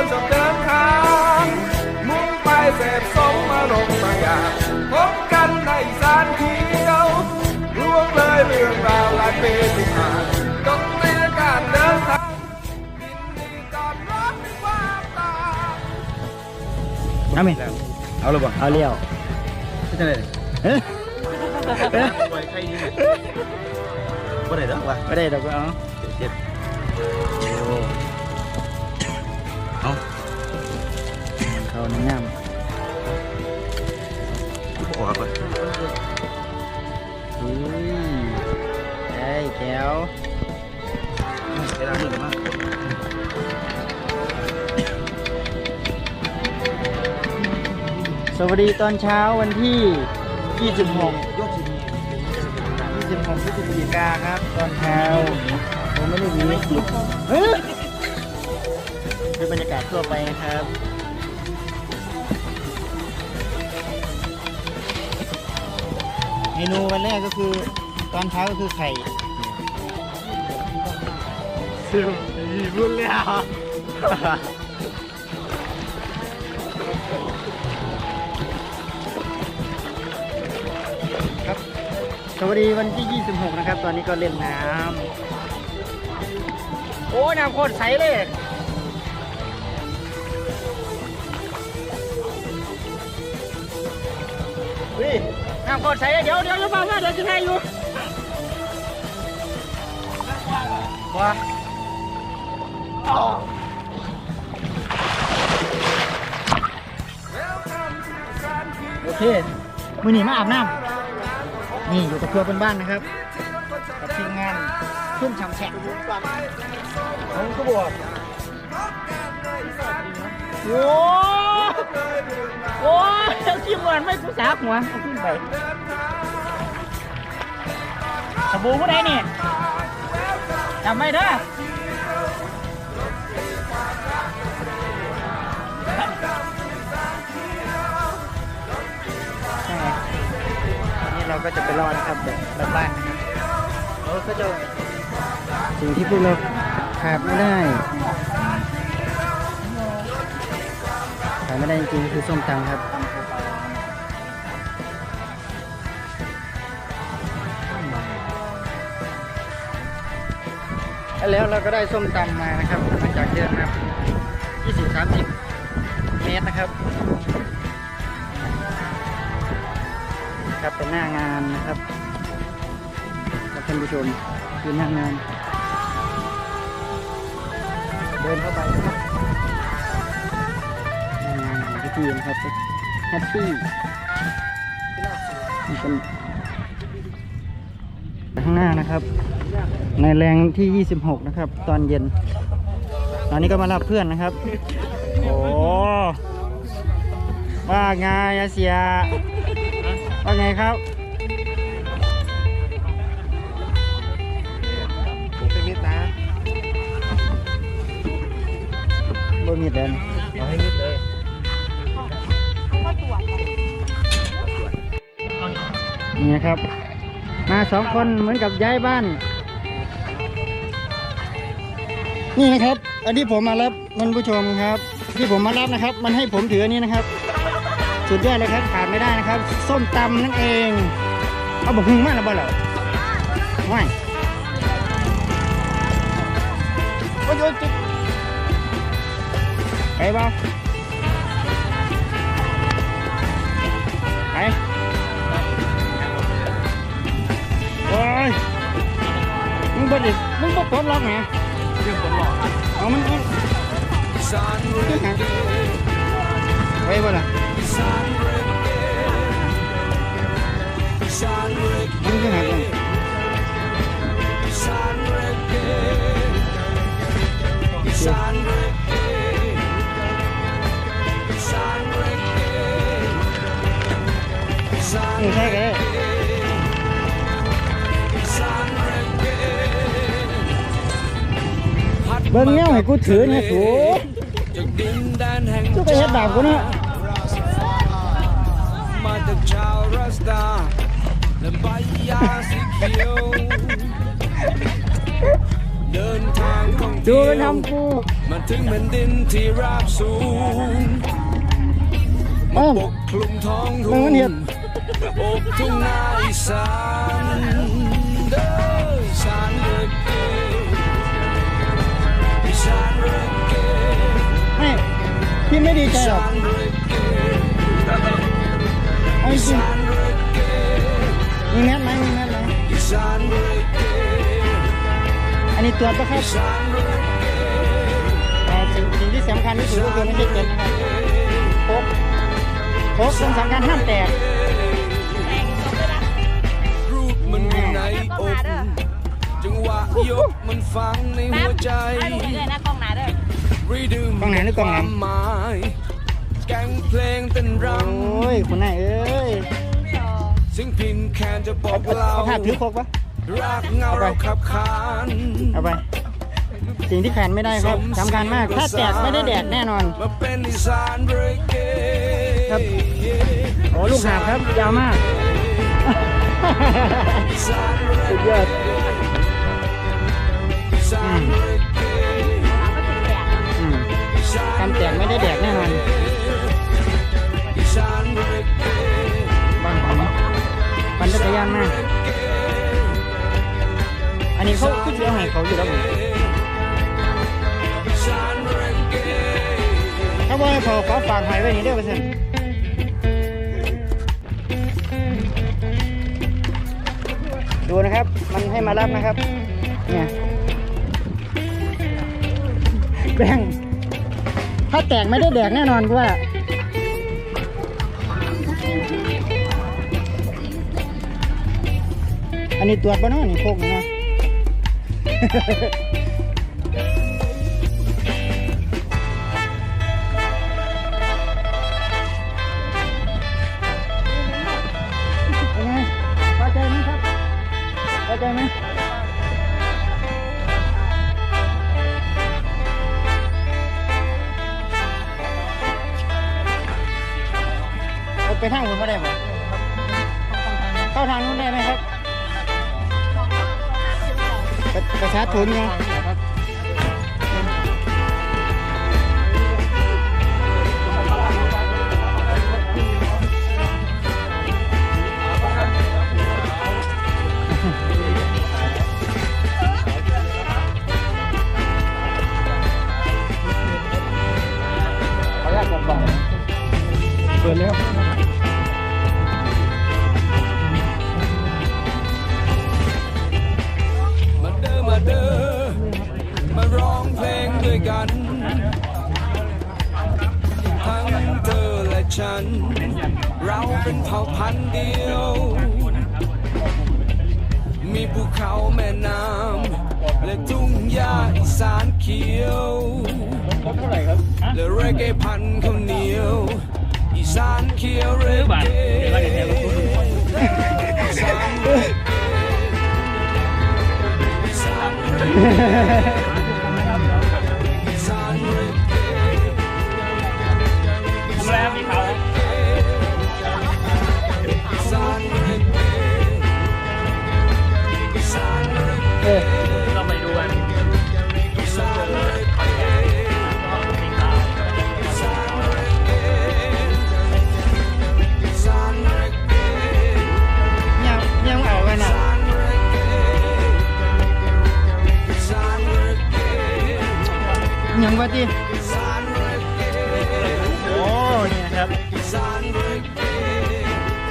คนชอบเดินทางมุ่งไปเสพสมมาลงมางอย่างพบกันในสานเขียวร่วงเลยเรื่องราวหลายปีที่ผ่านต้องเรียนการเดินทางน้ำเองเอาเลยบ่เอาเลี้ยวไม่ใช่เลยเฮ้ยไปใครยิงไม่ได้หรอกวะไม่ได้หรอกวะ วัสดีตอนเช้าวันที่ 26ยกชิ้นนี้26พฤศจิกาครับ ตอนเช้าผมไม่ได้หนีเฮ้ยเป็นบรรยากาศทั่วไปนะครับเมนูวันแรกก็คือตอนเช้าก็คือไข่ซื้อรุ่นแล้ว สวัสดีวันที่ 26 นะครับ ตอนนี้ก็เล่นน้ำโอ้น้ำโคตรใสเลยวิน้ำโคตรใสเลยเดี๋ยวเดี๋ยวจะมาว่าเดี๋ยวจะให้อยู่ว้าโอเคมือหนีมาอาบน้ำ นี่อยู่กับครัวเป็นบ้านนะครับ กับทีมงานขึ้นชำแฉะเขาก็บอกโอ้โหเจ้าขี้เหมือนไม่กูสาหัวเอาขึ้นไปสบู่ผู้ใดนี่จำไม่ได้ ก็จะไปรอนะครับแบบบ้านๆนะครับเราก็จะสิ่งที่พวกเราขาดไม่ได้ขาดไม่ได้จริงๆคือส้มตำครับแล้วเราก็ได้ส้มตำมานะครับหลังจากเดินมา20 30 เมตรนะครับ ครับเป็นหน้างานนะครับครับท่านผู้ชมคือหน้างาน เดินเข้าไปนะครับหน้างานของพิธีนะครับแฮปปี้นี่เป็นข้างหน้านะครับ ในแรงที่ 26 นะครับ ตอนเย็น ตอนนี้ก็มารับเพื่อนนะครับ โอ้ว่าไงอาเซีย ว่าไงครับเป็นมิตรนะบ่มีเดินเอาให้มิดเลยนี่นะครับ มาสองคนเหมือนกับย้ายบ้าน นี่นะครับ อันที่ผมมารับท่านผู้ชมครับ ที่ผมมารับนะครับ มันให้ผมถืออันนี้นะครับ สุดยอดเลยครับขาดไม่ได้นะครับ ส้มตำนั่นเอง เอาบอกหึงมากแล้วบ่เหรอไม่โอ้ยโอ้ยจิ๊บไปบ่ไปโอ้ยมึงบ่ดิมึงบ่ปลดล็อกไงเรื่องผมหลอกเอามันมันขึ้นหางไปบ่ล่ะ มันขึ้นหางกันอืมใช่กันเลยเบิ่งแนวให้กูถือเนี่ยสูจุกไปเฮ็ดบาปกูเนาะมาจากชาวรัสตาและใบยาสีเขียวเดินทางท่องดูเที่ยมันวทำกูมาถึงแผ่นดินที่ราบสูงอ้อมปกคลุมท้องมึทุ่งมันเห็งนอกทุ่งนาอีสานเด้ออีสานเรเกอีสานเรเก ไม่พี่ไม่ดีใจอีหรอสากนเร เอาจริงสานเรเกมีแมสไหมมีแมสไหมอีสานเรเกอันนี้ตรวจปะครับอีสานเรเกแต่สิ่งสิ่งที่สำคัญที่สุดก็คือไม่ใช่เกินนะครับโคกโคกสำคัญห้ามแตกรูปมันอยู่ในอกจังหวะยกมันฟังในหัวใจให้ดูให้เลยนะกล้องหนาเด้อกล้องไหนหรือกล้องหลัง แกงเพลงเต้นรโอ้ยคุณนายเอ้ยำสิ่งพินแคนจะบอเอากเราเอาผ้าถือโคกปะรักเงาเราขับขานเอาไปสิ่งที่ขาดไม่ได้ครับสำคัญมาก ถ้าแตกไม่ได้แดกแน่นอน มาเป็นอีสานเรเกครับ โอ้ลูกหาบครับยาวมาก อีสานเรสุดเกยอดอีสานเรเกอืม อีสาน ทำแตกไม่ได้แดกแน่นอนอี กรยานมาก อันนี้เขาขึ้นเรือให้เขาอยู่แล้วถ้าว่าให้เขาขอฝากหายไว้นี่เด้อเปอร์เซ็นต์ดูนะครับ มันให้มารับนะครับ เนี่ยแบงถ้าแตกไม่ได้แดกแน่นอนกูว่า อันนี้ตรวจบ้านนี่โคกนี่นะเป็นไงพอใจไหมครับพอใจไหมเอาไปทางผมก็ได้ไหม ประประชาชนไงเขาอยากจะบอกเปิดแล้ว เป็นเผ่าพันธุ์เดียว มีภูเขาแม่น้ำและทุ่งหญ้าอีสานเขียวและเรเกพันธุ์ข้าวเหนียว อีสานเขียวเรเกอีสานเรเกอีสานเรเก ยังว่าที่โอ้นี่นะครับ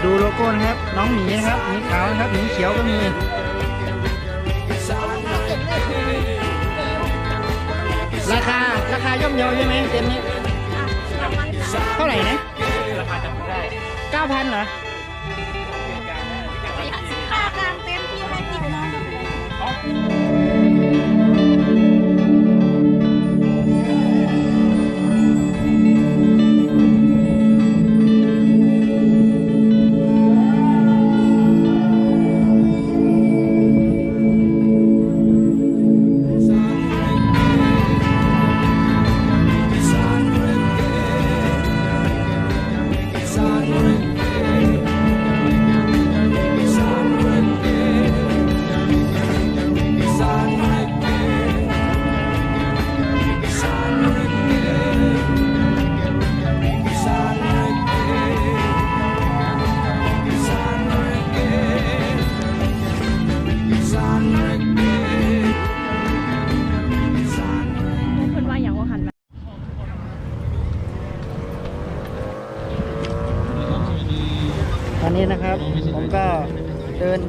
ดูโลโก้นะครับ น้องหมีนะครับหมีขาวนะครับหมีเขียวก็มีราคาราคาย่อมเยาใช่ไหมเต็มนี้เท่าไหร่นะราคาจำไม่ได้เก้าพันเหรอค่ากลางเต็นท์ที่ให้ติดน้อง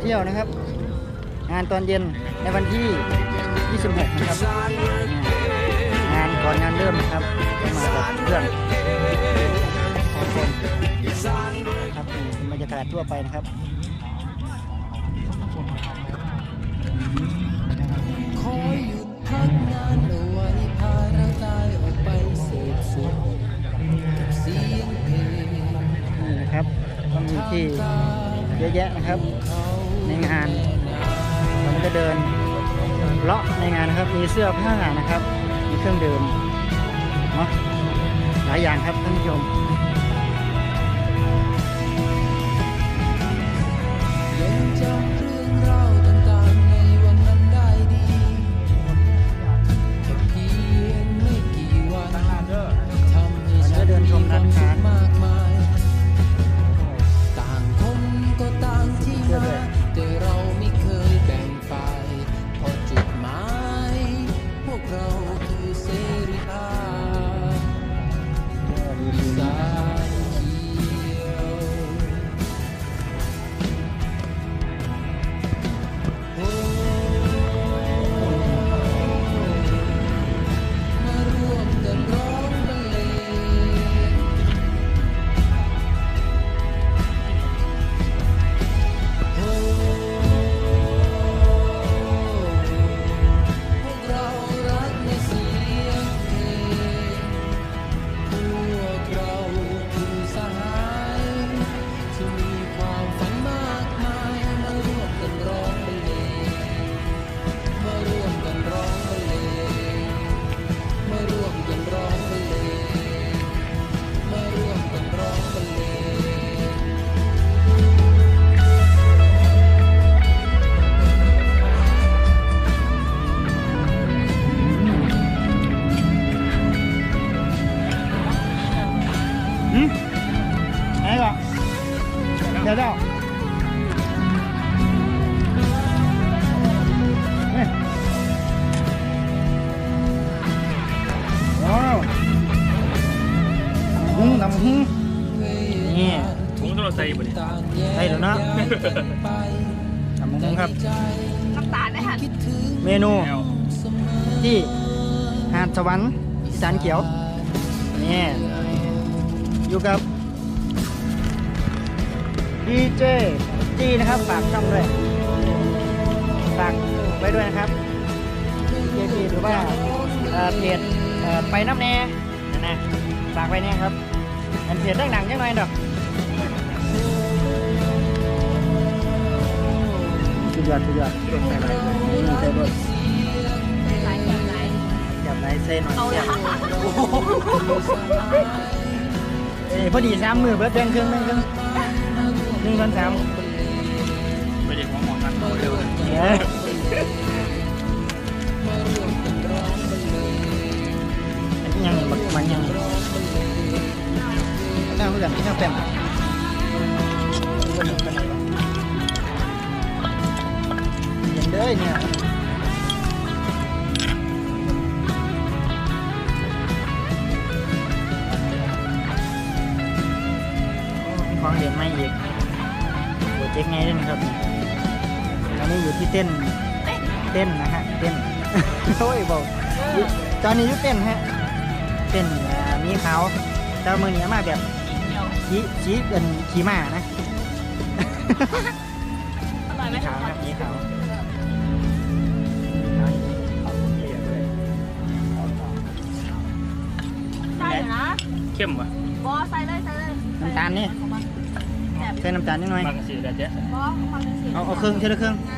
ที่ยวนะครับ งานตอนเย็นในวันที่ 26 นะครับ งานก่อนงานเริ่มนะครับมากับเพื่อนสองคนครับมีบรรยากาศทั่วไปนะครับขอหยุดพักงานเอาไว้พาร่างกายออกไปเสพสุขกับเสียงเพลงนี่นะครับก็มีที่เยอะแยะนะครับ งานผมจะเดินเลาะในงานนะครับ มีเสื้อผ้านะครับ มีเครื่องดื่มเนาะหลายอย่างครับท่านผู้ชมานเขียวนี่อยู่กับดีเจจีนะครับฝากช่องด้วยฝากไว้ด้วยนะครับดีเจจีหรือว่าเพจไปน้ำแน่นะนะฝากไว้เนี่ยครับอันเพจเรื่องหนังยังไงดอกสุดยอดสุดยอดนี่ใส่บด เส้นหน่อยเอาเสียละเอ้ยพอดีสามมือเบิดแบ่งครึ่งแบ่งครึ่งหนึ่งพันสามไม่ได้หัวหมอนกันเร็วเลยเอ้ยอันนี้ยังบักมันยังนั่งเพื่อนที่นั่งเป็น ตอนนี้อยู่เต้นฮะเต้นอ่ามีเขาวแต่มือนี้มาแบบชี้ชี้เป็นขี่ม้านะอร่อยไหมมีขาวครับมีขาวใช่นะเข้มว่ะบอใส่เลยใส่เลยน้ำตาลนี่แบบใส่น้ำตาลนิดหน่อยบางสีแต่เจ๊บอความเป็นสีเอาเอาเครื่องเท่าละเครื่องท